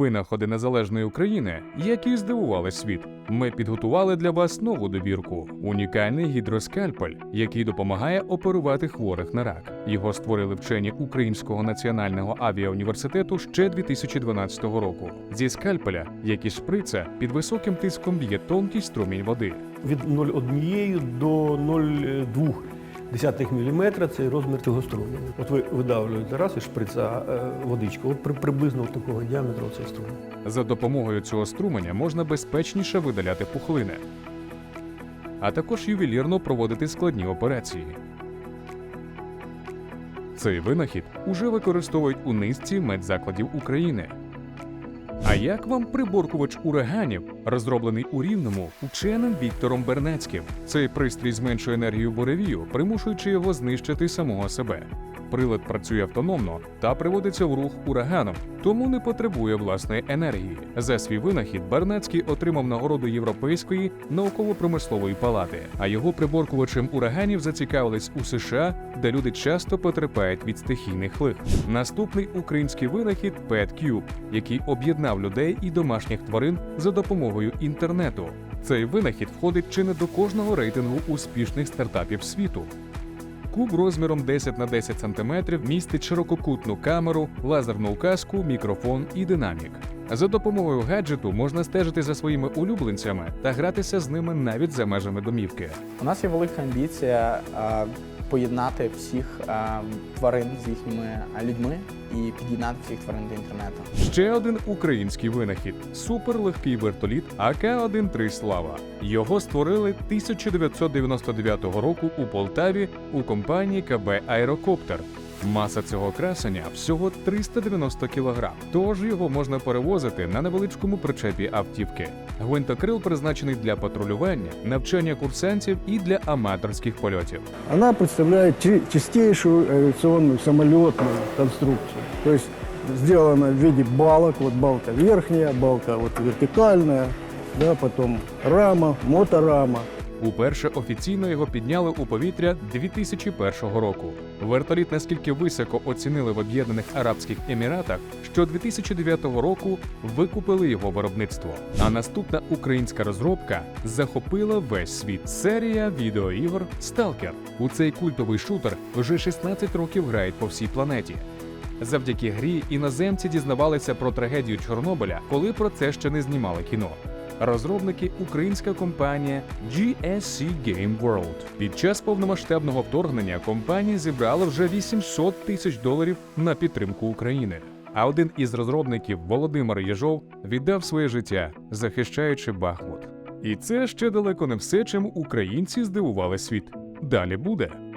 Винаходи незалежної України, які здивували світ. Ми підготували для вас нову добірку: унікальний гідроскальпель, який допомагає оперувати хворих на рак. Його створили вчені Українського національного авіауніверситету ще 2012 року. Зі скальпеля, як і шприца, під високим тиском б'є тонкий струмінь води. Від 0,1 до 0,2 десятих міліметра це розмір цього струму. От ви видавлюєте раз і шприца е, водичку. От при, приблизно такого діаметру цей струм. За допомогою цього струменя можна безпечніше видаляти пухлини, а також ювелірно проводити складні операції. Цей винахід уже використовують у низці медзакладів України. А як вам приборкувач ураганів, розроблений у рівному ученим Віктором Бернацьким? Цей пристрій зменшує енергію буревію, примушуючи його знищити самого себе. Прилад працює автономно та приводиться в рух ураганом, тому не потребує власної енергії. За свій винахід Бернацький отримав нагороду Європейської науково-промислової палати, а його приборкувачем ураганів зацікавились у США, де люди часто потерпають від стихійних лих. Наступний український винахід PetCube, який об'єднав людей і домашніх тварин за допомогою інтернету. Цей винахід входить чи не до кожного рейтингу успішних стартапів світу. Куб розміром 10 на 10 см містить ширококутну камеру, лазерну указку, мікрофон і динамік. За допомогою гаджету можна стежити за своїми улюбленцями та гратися з ними навіть за межами домівки. У нас є велика амбіція поєднати всіх тварин з їхніми людьми і під'єднати всіх тварин до інтернету. Ще один український винахід суперлегкий вертоліт АК-1-3 Слава. Його створили 1999 року у Полтаві у компанії КБ Аерокоптер. Маса цього красення всього 390 кг, тож його можна перевозити на невеличкому причепі автівки. Гвинтокрил призначений для патрулювання, навчання курсантів і для аматорських польотів. Она представляет чи- чистейшую авиационную самолетную конструкцию. То есть сделана в виде балок, вот балка верхняя, балка вот вертикальная, да, потом рама, моторама. Уперше офіційно його підняли у повітря 2001 року. Вертоліт наскільки високо оцінили в Об'єднаних Арабських Еміратах, що 2009 року викупили його виробництво. А наступна українська розробка захопила весь світ. Серія відеоігор Сталкер. У цей культовий шутер вже 16 років грають по всій планеті. Завдяки грі іноземці дізнавалися про трагедію Чорнобиля, коли про це ще не знімали кіно. Розробники українська компанія GSC Game World. Під час повномасштабного вторгнення компанія зібрала вже 800 тисяч доларів на підтримку України. А один із розробників Володимир Єжов віддав своє життя, захищаючи Бахмут. І це ще далеко не все, чим українці здивували світ. Далі буде.